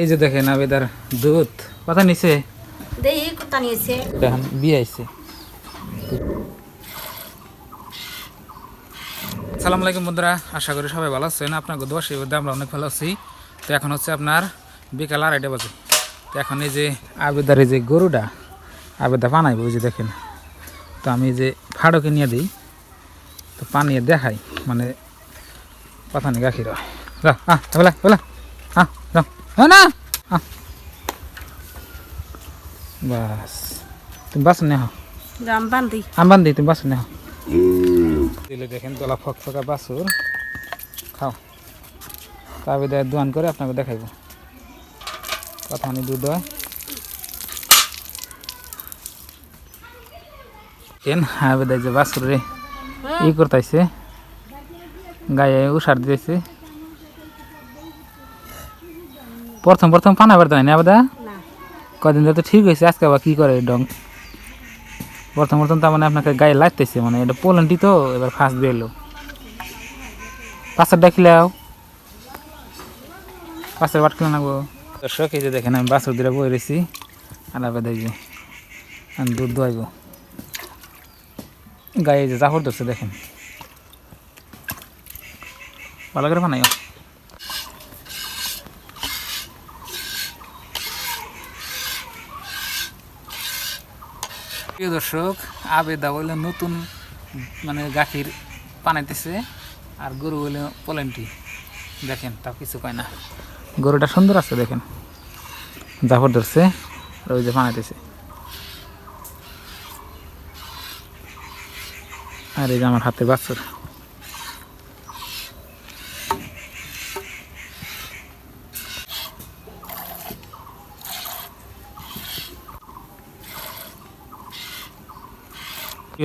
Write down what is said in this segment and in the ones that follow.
এই যে দেখেন আবেদার দুধ। কথা নিছে? দেখি কোথা নিয়েছে এখন বিয়ে আইছে সালাম আলাইকুম বন্ধুরা আশা করি সবাই ভালো আছেন। আপনার দোয়া সেই আমরা অনেক ভালো আছি। তো এখন হচ্ছে আপনার বিকাল আড়াইটা বাজে। তো এখন এই যে আবেদার এই যে গরুটা আবেদা বানাইবো ওই যে দেখেন। তো আমি যে ফাড়কে নিয়ে দিই। তো পানি দেখাই মানে কথা নেই গাখির। যা আহ বলা বলা হ্যাঁ না। বাস। তুমি বাসন নেহ রাম বান্ধি আমি বান্ধি তুমি বাসন নেহ দিলে দেখেন তোলা ফক ফকা বাসুর খাও। তারপরে দেয় দোয়ান করে আপনাকে দেখাইব। কথা আমি দুধ হয়। কেন? হবে দেয় যে বাসুর রে। ই করতেছে গায়ে উষার দিয়েছে প্রথম প্রথম পানা না আবাদা না। কদিন ধরে তো ঠিক হয়েছে আজকে আবার কি করে ডং? প্রথম প্রথম তার মানে আপনাকে গায়ে লাগতেছে মানে এটা পোল্যান্ডই তো এবার ফার্স্ট বেরলো পাঁচের ডাকিলাও পাঁচের বাট কিলো নাগবো দর্শক এই যে দেখেন আমি বাছর দিয়ে বই রয়েছি। আর আবার এই যে আমি দুধ দোয়াইব। গায়ে যে জাফর ধরছে দেখেন। ভালো করে বানাইও। প্রিয় দর্শক, আবেদা বলে নতুন মানে গাখির পানাইতেছে আর গরু বলে পোলেন্টি দেখেন, তাও কিছু কয় না। গরুটা সুন্দর আছে, দেখেন। জাফর ধরছে ওই যে পানাইতেছে আর এই যে আমার হাতে বাছুর।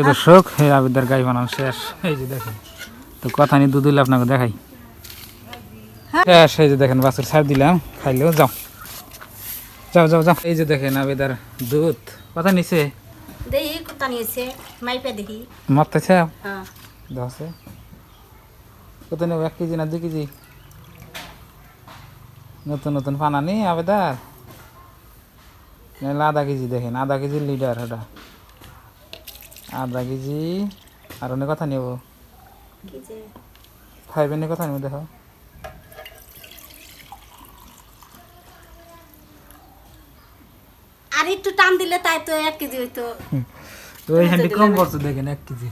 প্রিয় দর্শক এই আবিদার গাই বানানো শেষ। এই যে দেখেন তো কথা নিয়ে দুধ হইলে আপনাকে দেখাই। শেষ এই যে দেখেন বাছুর ছাড় দিলাম খাইলেও যাও। যাও যাও যাও। এই যে দেখেন আবেদার দুধ। কথা নিছে? দেখি কোথা নিয়েছে মাইপে দেখি। মাপতেছে হ্যাঁ। দশে কত নেব এক কেজি না কেজি? নতুন নতুন পানা নেই আবেদার আধা কেজি দেখেন আধা কেজি লিটার ওটা আধা কেজি। আর অনেক কথা নেব। যে? খাইবেন কথা নেব দেখো। আর একটু টান দিলে তাই তো এক কেজি হইতো। তো ওই হ্যান্ডি কম পড়ছে দেখেন এক কেজি।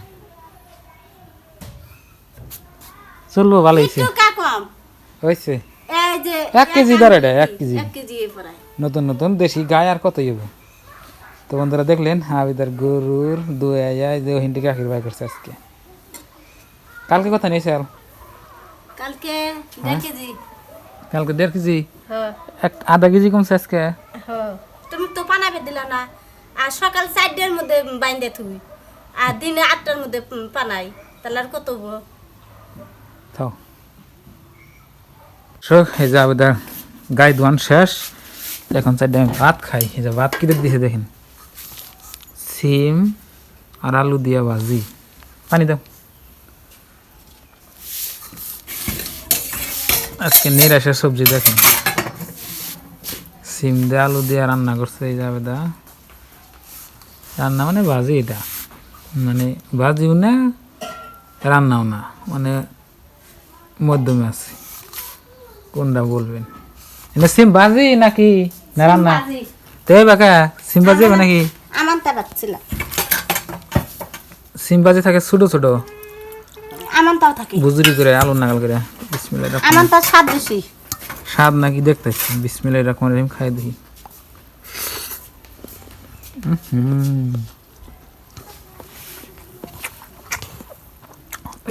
চলবো ভালো হয়েছে কম এই যে এক কেজি ধরে এক কেজি। এক কেজি নতুন নতুন দেশি গায়ে আর কতই হব তো বন্ধুরা দেখলেন আবিদার গরুর দুই আয় যে হিন্দি গাখির বাই করছে আজকে। কালকে কথা নেই আর কালকে হ্যাঁ? কেজি। কালকে দেড় কেজি? হ্যাঁ। এক আধা কেজি কমছে আজকে? হ্যাঁ। তুমি তো পানাবে দিলা না আর সকাল চারটের মধ্যে বাইন্দে থুই আর দিনে আটটার মধ্যে পানাই তাহলে আর কত? থাও। শোক এই যে আবিদার গাই দোয়ান শেষ এখন চারটে আমি ভাত খাই এই যে ভাত কিনে দিয়েছে দেখেন। সিম আর আলু দিয়া ভাজি। পানি দাও। আজকে নিরাশের সবজি দেখেন। সিম দিয়ে আলু দিয়ে রান্না করছে এই যাবে দা রান্না মানে ভাজি এটা। মানে ভাজিও না রান্নাও না। মানে মধ্যমে আছে। কোনটা বলবেন? এটা সিম ভাজি নাকি না রান্না। তো বাকা সিম ভাজি হবে নাকি? আমার তা বাচ্ছিলাম সিম ভাজি থাকে ছোট ছোট। আমার তাও থাকে। বুজুরি করে আলু নাগাল করে। বিসমিল্লাহ রহমান আমার তার স্বাদ বেশি। স্বাদ নাকি দেখতেছি বিসমিল্লাহ রহমান রহিম খাই দেখি।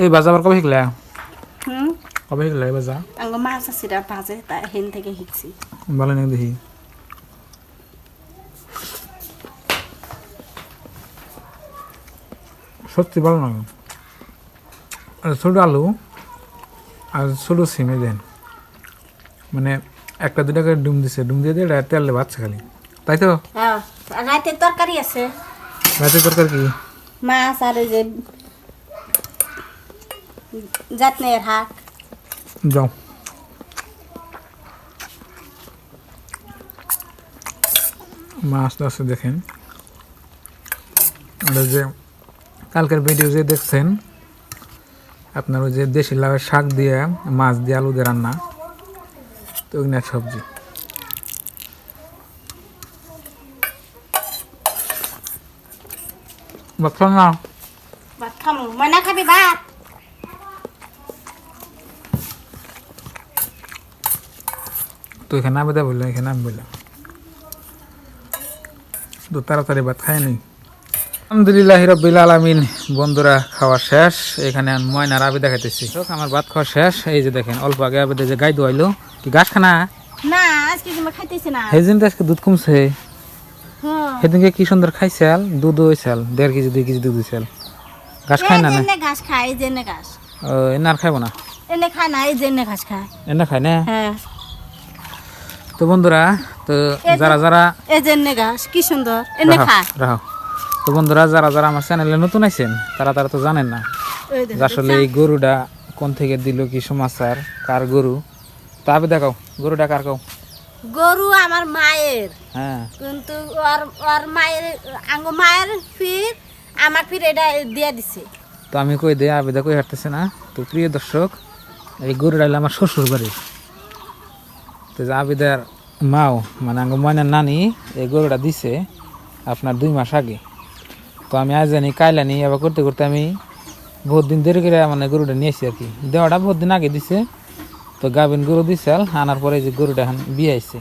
এই বাজা আবার কবে শিখলে? হুম? কবে শিখলে এই বাজা? আঙ্গ মাছ আছে ভাজে তাই হেন থেকে শিখছি। ভালো নাকি দেখি? সত্যি ভালো না আর ছোট আলু আর ছোট সিমে দেন মানে একটা দুটা করে ডুম দিছে। ডুম দিয়ে দিয়ে তেলে ভাজছে খালি। তাই তো? হ্যাঁ রাতের তরকারি আছে। রাতে তরকার কি? মাছ আর যে জাতনের হাক। যাও। মাছ আছে দেখেন। যে কালকের ভিডিও যে দেখছেন আপনার ওই যে দেশি লাউয়ের শাক দিয়ে মাছ দিয়ে আলু দিয়ে রান্না তো ওই সবজি। না? ভাত খামু। ময়না খাবি ভাত? তো এখানে আমি বললাম এখানে আমি বললাম। তো তাড়াতাড়ি ভাত খায় নি? আলহামদুলিল্লাহ রবিল আলমিন। বন্ধুরা খাওয়া শেষ। এখানে ময়নার আবি দেখাইতেছি। তো আমার ভাত খাওয়া শেষ। এই যে দেখেন অল্প আগে আবিদে যে গাই দোয়াইলো কি গাছ খানা? না আজকে খাইতেছি না। তো আজকে দুধ কমছে। হ্যাঁ। সেদিনকে কি সুন্দর খাইছাল দুধ হয়েছাল দেড় কেজি দুই কেজি দুধ হয়েছাল ঘাস খায় না ঘাস খায় ঘাস। ও এনে আর খাইবো না? এনে খায় না এই ঘাস খায়। এনে খায় না? হ্যাঁ। তো বন্ধুরা তো যারা যারা ঘাস কি সুন্দর। এনে খায় রাহো। তো বন্ধুরা যারা যারা আমার চ্যানেলে নতুন আছেন তারা তারা তো জানেন না যে আসলে এই গরুটা কোন থেকে দিল কি সমাচার কার গরু? তা আপনি দেখাও গরুটা কার কাও? গরু আমার মায়ের। হ্যাঁ। কিন্তু ওর ওর মায়ের আঙ্গ মায়ের ফির আমার ফির এটা দিয়ে দিছে। তো আমি কই দে আবেদা কই হাঁটতেছে না? তো প্রিয় দর্শক এই গরুটা হলো আমার শ্বশুর বাড়ি তো যে আবেদার মাও মানে আঙ্গ ময়নার নানি এই গরুটা দিছে আপনার দুই মাস আগে। তো আমি আজ জানি কাইলা নি আবার করতে করতে আমি বহুত দিন দেরি করে মানে গরুটা নিয়েছি আর কি। দেওয়াটা বহুত দিন আগে দিছে তো গাভিন গরু দিছাল আনার পরে যে গরুটা এখন বিয়ে আইছে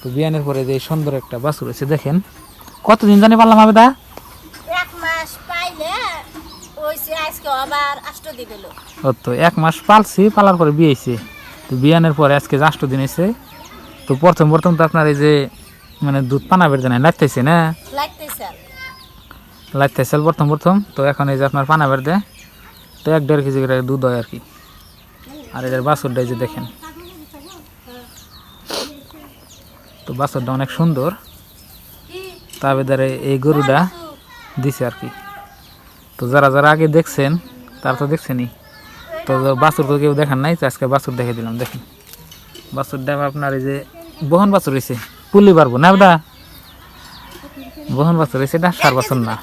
তো বিয়ানের পরে যে সুন্দর একটা বাছুর আছে দেখেন। কতদিন জানি পারলাম আষ্ট দিয়ে দিল ও তো এক মাস পালছি পালার পরে বিয়ে হয়েছে। তো বিয়ানের পরে আজকে জাস্ট দিন এসে তো প্রথম প্রথম তো আপনার এই যে মানে দুধ পানা বেড়ে না লাগতেছে না? লাগতেছে লাগতেছে প্রথম প্রথম। তো এখন এই যে আপনার পানা বেড়ে তো এক দেড় কেজি করে দুধ হয় আর কি। আর এটার বাছরটা যে দেখেন। তো বাছরটা অনেক সুন্দর। তবে দ্বারা এই গরুটা দিছে আর কি। তো যারা যারা আগে দেখছেন, তারা তো দেখছেনই। তো বাছুর তো কেউ দেখান নাই, তো আজকে বাছুর দেখে দিলাম, দেখেন। বাছুরটা আপনার এই যে বহন বাছুর হয়েছে পুলি পারব না দা বহন বাছুর হয়েছে এটা সার বাছুর না।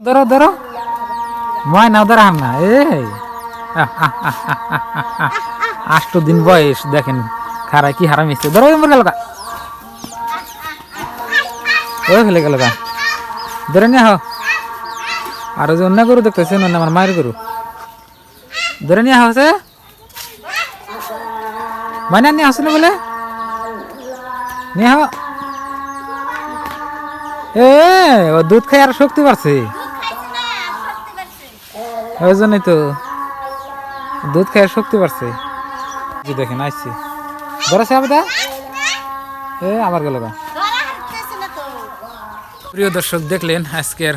ধরো ধরো। ময় নাও ধরো হাম না, এই। আষ্ট দিন বয়স, দেখেন খারাই কি হারাম এসছে ধরো মরে গেল ওই ফেলে গেল ধরে নিয়ে হো আর যে অন্য গরু দেখতেছেন, অন্য আমার মায়ের গরু। ধরে নিয়ে হচ্ছে মাইনা নিয়ে আসলে বলে। নিয়ে হো এ দুধ খাই আর শক্তি বাড়ছে। ওই জন্যই তো দুধ আর শক্তি বাড়ছে। জি দেখেন আসছি ধরেছে আবেদা। এ, আবার গেল প্রিয় দর্শক, দেখলেন আজকের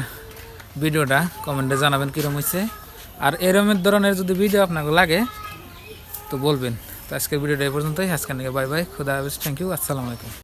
ভিডিওটা। কমেন্টে জানাবেন কীরকম হয়েছে আর এরমের ধরনের যদি ভিডিও আপনাকে লাগে, তো বলবেন। তো আজকের ভিডিওটা এই পর্যন্তই। আজকের বাই বাই। খুদা হাফিজ। থ্যাংক ইউ আসসালামু আলাইকুম।